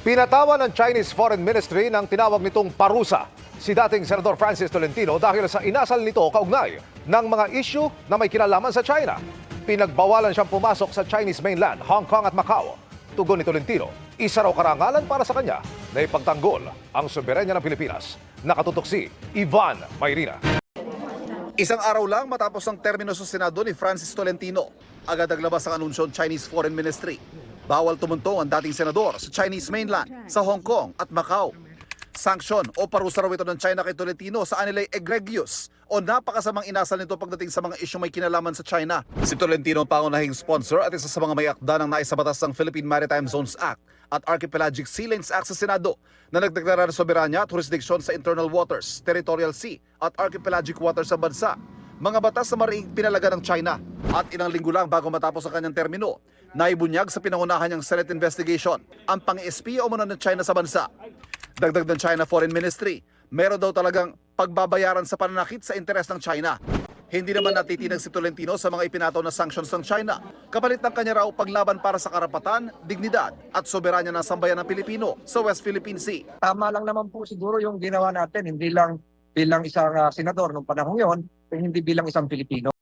Pinatawa ng Chinese Foreign Ministry ng tinawag nitong parusa si dating Senador Francis Tolentino dahil sa inasal nito kaugnay ng mga issue na may kinalaman sa China. Pinagbawalan siyang pumasok sa Chinese mainland, Hong Kong at Macau. Tugon ni Tolentino, isa raw karangalan para sa kanya na ipagtanggol ang soberenya ng Pilipinas. Nakatutok si Ivan Mayrina. Isang araw lang matapos ang termino sa Senado ni Francis Tolentino, agad naglabas ang anunsyo ng Chinese Foreign Ministry. Bawal tumuntong ang dating senador sa Chinese mainland, sa Hong Kong at Macau. Sanction o parusa raw ito ng China kay Tolentino sa anilay egregious o napakasamang inasal nito pagdating sa mga isyong may kinalaman sa China. Si Tolentino ang pangunahing sponsor at isa sa mga may akda ng naisabatas ng Philippine Maritime Zones Act at Archipelagic Sea Lanes Act sa Senado na nagdeklara ng soberanya at jurisdiction sa internal waters, territorial sea at archipelagic waters sa bansa. Mga batas na mariing pinalaga ng China at ilang linggo lang bago matapos ang kanyang termino, naibunyag sa pinangunahan niyang Senate investigation ang pang-espiya umano ng China sa bansa. Dagdag ng China Foreign Ministry, meron daw talagang pagbabayaran sa pananakit sa interes ng China. Hindi naman natitinag si Tolentino sa mga ipinataw na sanctions ng China. Kapalit ng kanya raw paglaban para sa karapatan, dignidad at soberanya ng sambayan ng Pilipino sa West Philippine Sea. tama lang naman po siguro yung ginawa natin, hindi lang bilang isang ah, senador nung panahon yon, hindi bilang isang Pilipino.